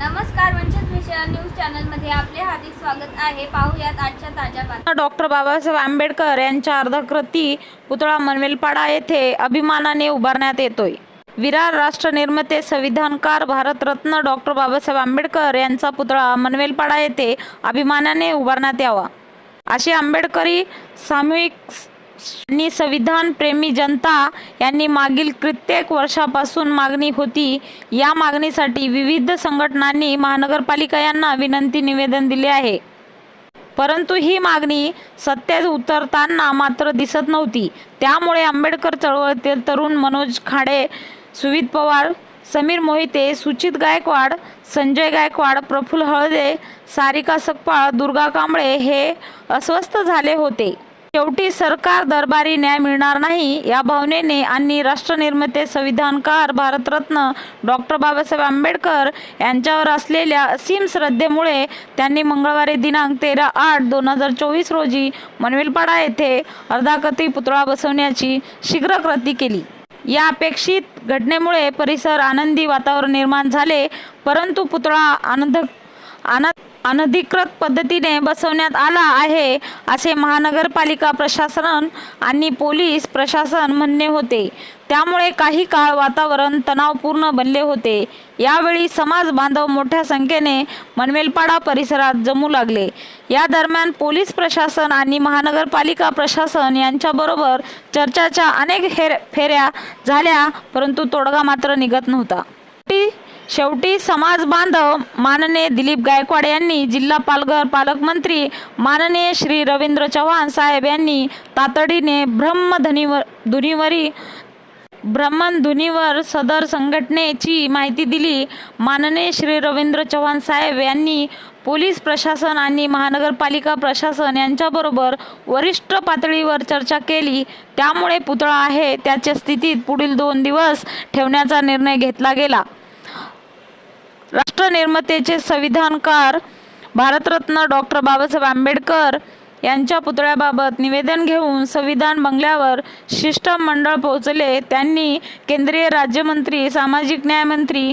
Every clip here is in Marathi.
नमस्कार वंचित विषय न्यूज चॅनलमध्ये आपले हार्दिक स्वागत आहे. पाहूयात आजच्या ताज्या बातम्या. डॉक्टर बाबासाहेब आंबेडकर यांच्या अर्धकृती पुतळा मनवेलपाडा येथे अभिमानाने उभारण्यात येतोय. विरार राष्ट्र निर्माते संविधानकार भारतरत्न डॉक्टर बाबासाहेब आंबेडकर यांचा पुतळा मनवेलपाडा येथे अभिमानाने उभारण्यात यावा. अशी आंबेडकरी सामूहिक आणि संविधान प्रेमी जनता यांनी मागील कित्येक वर्षापासून मागणी होती. या मागणीसाठी विविध संघटनांनी महानगरपालिका यांना विनंती निवेदन दिले आहे. परंतु ही मागणी सत्तेत उतरताना मात्र दिसत नव्हती. त्यामुळे आंबेडकर चळवळीतील तरुण मनोज खाडे सुवित पवार समीर मोहिते सुचित गायकवाड संजय गायकवाड प्रफुल्ल हळदे सारिका सकपाळ दुर्गा कांबळे हे अस्वस्थ झाले होते. शेवटी सरकार दरबारी न्याय मिळणार नाही या भावनेने आणि राष्ट्रनिर्माते संविधानकार भारतरत्न डॉक्टर बाबासाहेब आंबेडकर यांच्यावर असलेल्या असीम श्रद्धेमुळे त्यांनी मंगळवारी दिनांक तेरा आठ दोन हजार चोवीस रोजी मनवेलपाडा येथे अर्धाकती पुतळा बसवण्याची शीघ्र कृती केली. या अपेक्षित घटनेमुळे परिसर आनंदी वातावरण निर्माण झाले परंतु पुतळा आनंद अन अनधिकृत पद्धतीने बसवण्यात आला आहे असे महानगरपालिका प्रशासन आणि पोलीस प्रशासन म्हणणे होते. त्यामुळे काही काळ वातावरण तणावपूर्ण बनले होते. यावेळी समाज बांधव मोठ्या संख्येने मनवेलपाडा परिसरात जमू लागले. या दरम्यान पोलीस प्रशासन आणि महानगरपालिका प्रशासन यांच्याबरोबर चर्चाच्या अनेक हेर फेऱ्या झाल्या परंतु तोडगा मात्र निघत नव्हता. शेवटी- समाज बांधव माननीय दिलीप गायकवाड यांनी जिल्हा पालघर पालकमंत्री माननीय श्री रवींद्र चव्हाण साहेब यांनी तातडीने ब्रह्मधनीवर धुनीवरी ब्रह्मधुनीवर सदर संघटनेची माहिती दिली. माननीय श्री रवींद्र चव्हाण साहेब यांनी पोलीस प्रशासन आणि महानगरपालिका प्रशासन यांच्याबरोबर वरिष्ठ पातळीवर चर्चा केली. त्यामुळे पुतळा आहे त्याच्या स्थितीत पुढील दोन दिवस ठेवण्याचा निर्णय घेतला गेला. राष्ट्रनिर्मातेचे संविधानकार भारतरत्न डॉक्टर बाबासाहेब आंबेडकर यांच्या पुतळ्याबाबत निवेदन घेऊन संविधान बंगल्यावर शिष्टमंडळ पोहोचले. त्यांनी केंद्रीय राज्यमंत्री सामाजिक न्यायमंत्री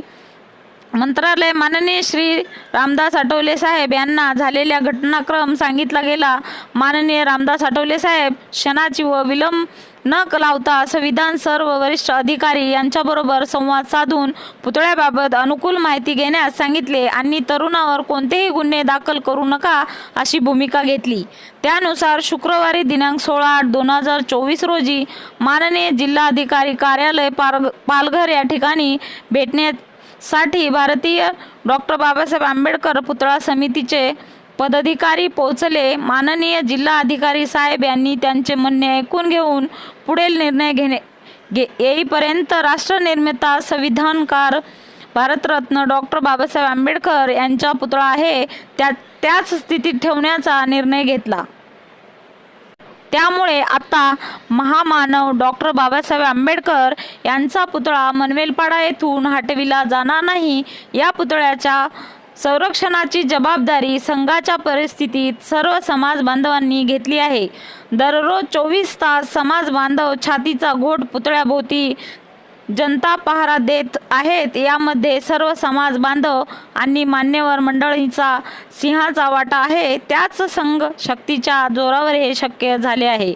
मंत्रालय माननीय श्री रामदास आठवले साहेब यांना झालेल्या घटनाक्रम सांगितला गेला. माननीय रामदास आठवले साहेब क्षणाची व विलंब न लावता संविधान सर्व वरिष्ठ अधिकारी यांच्याबरोबर संवाद साधून पुतळ्याबाबत अनुकूल माहिती घेण्यास सांगितले आणि तरुणावर कोणतेही गुन्हे दाखल करू नका अशी भूमिका घेतली. त्यानुसार शुक्रवारी दिनांक सोळा आठ दोन हजार चोवीस रोजी माननीय जिल्हाधिकारी कार्यालय पार पालघर या ठिकाणी भेटण्यात साठी भारतीय डॉक्टर बाबासाहेब आंबेडकर पुतळा समितीचे पदाधिकारी पोहोचले. माननीय जिल्हा अधिकारी साहेब यांनी त्यांचे म्हणणे ऐकून घेऊन पुढील निर्णय घेणे घे येईपर्यंत राष्ट्रनिर्माता संविधानकार भारतरत्न डॉक्टर बाबासाहेब आंबेडकर यांचा पुतळा आहे. त्या त्याच स्थितीत ठेवण्याचा निर्णय घेतला. त्यामुळे आता महामानव डॉक्टर बाबासाहेब आंबेडकर यांचा पुतळा मनवेलपाडा येथून हटविला जाणार नाही. या पुतळ्याच्या संरक्षणाची जबाबदारी संघाच्या परिस्थितीत सर्व समाज बांधवांनी घेतली आहे. दररोज चोवीस तास समाज बांधव छातीचा घोट पुतळ्याभोवती जनता पहारा देत आहेत. यामध्ये सर्व समाज बांधव आणि मान्यवर मंडळींचा सिंहाचा वाटा आहे. त्याच संघ शक्तीच्या जोरावर हे शक्य झाले आहे.